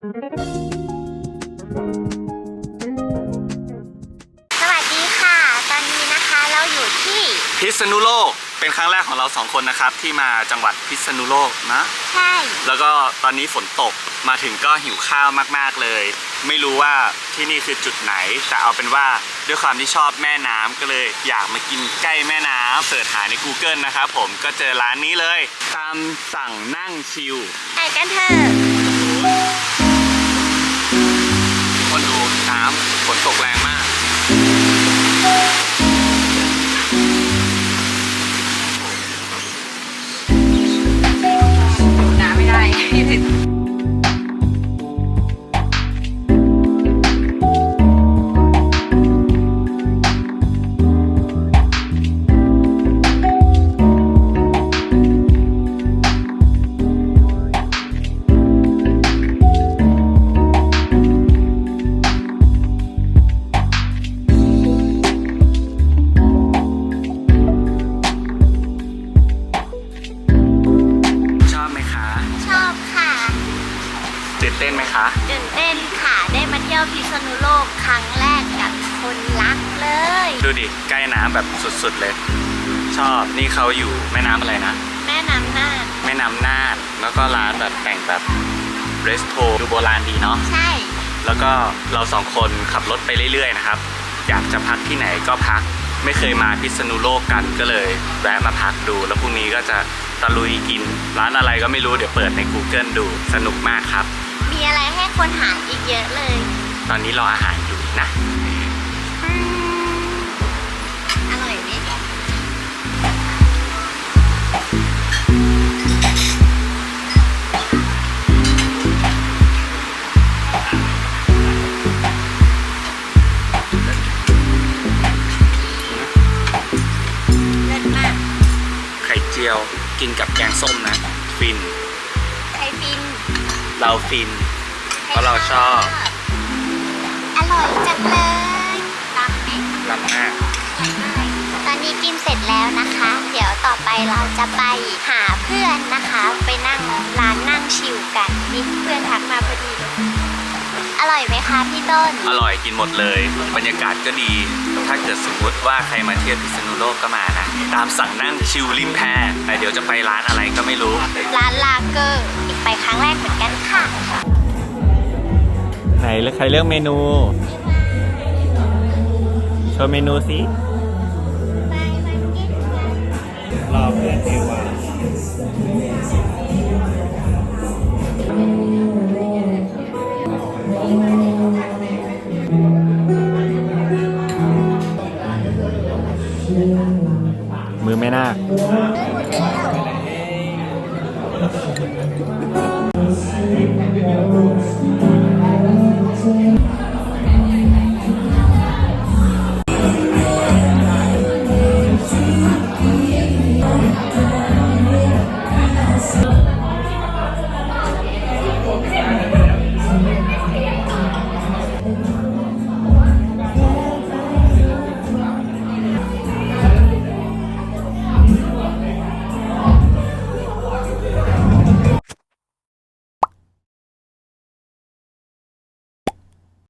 สวัสดีค่ะ ตอนนี้นะคะเราอยู่ที่ พิษณุโลกเป็นครั้งแรกของเราสองคนนะครับ ที่มาจังหวัดพิษณุโลกนะ ใช่ แล้วก็ตอนนี้ฝนตกมาถึงก็หิวข้าวมากๆเลย ไม่รู้ว่าที่นี่คือจุดไหน แต่เอาเป็นว่าด้วยความที่ชอบแม่น้ำก็เลย อยากมากินใกล้แม่น้ำเสิร์ชหาใน Google นะครับผมก็เจอร้านนี้เลย ตามสั่งนั่งชิลไปกันเถอะ ตกแรง เต้นไหมคะ ตื่นเต้นค่ะ ได้มาเที่ยวพิษณุโลกครั้งแรกกับคนรักเลย ดูดิ ใกล้น้ำแบบสุดๆเลย ชอบ นี่เขาอยู่แม่น้ำอะไรนะ แม่น้ำน่านแม่น้ำน่าน แล้วก็ร้านแบบแต่งแบบเรสโทดูโบราณดีเนาะ ใช่ แล้วก็เราสองคนขับรถไปเรื่อยๆนะครับ อยากจะพักที่ไหนก็พัก ไม่เคยมาพิษณุโลกกันก็เลยแวะมาพักดู แล้วพรุ่งนี้ก็จะตะลุยกิน ร้านอะไรก็ไม่รู้เดี๋ยวเปิดใน Google ดูสนุกมากครับ มีอะไรให้คนหาอีกเยอะเลยตอนนี้รออาหารอยู่นะ อืมอร่อยไหมเลิศมาก ไข่เจียวกินกับแกงส้มนะ ฟินไข่ฟิน เราฟิน เพราะเราชอบ อร่อยจังเลยตามไหมลำหน้าตอนนี้กินเสร็จแล้วนะคะ เดี๋ยวต่อไปเราจะไปหาเพื่อนนะคะ ไปนั่งร้านนั่งชิลกันนี่เพื่อนทักมาพอดีเลยอร่อยไหมคะพี่ต้น อร่อยกินหมดเลย บรรยากาศก็ดี ถ้าเกิดสมมติว่าใครมาเที่ยวพิษณุโลกก็มานะ ตามสั่งนั่งชิลริมแพแต่เดี๋ยวจะไปร้านอะไรก็ไม่รู้ ร้านลาเกอร์ไปครั้ง แล้วใครเลือกเมนูโชว์เมนูสิรอเพื่อนเอวามือไม่น่า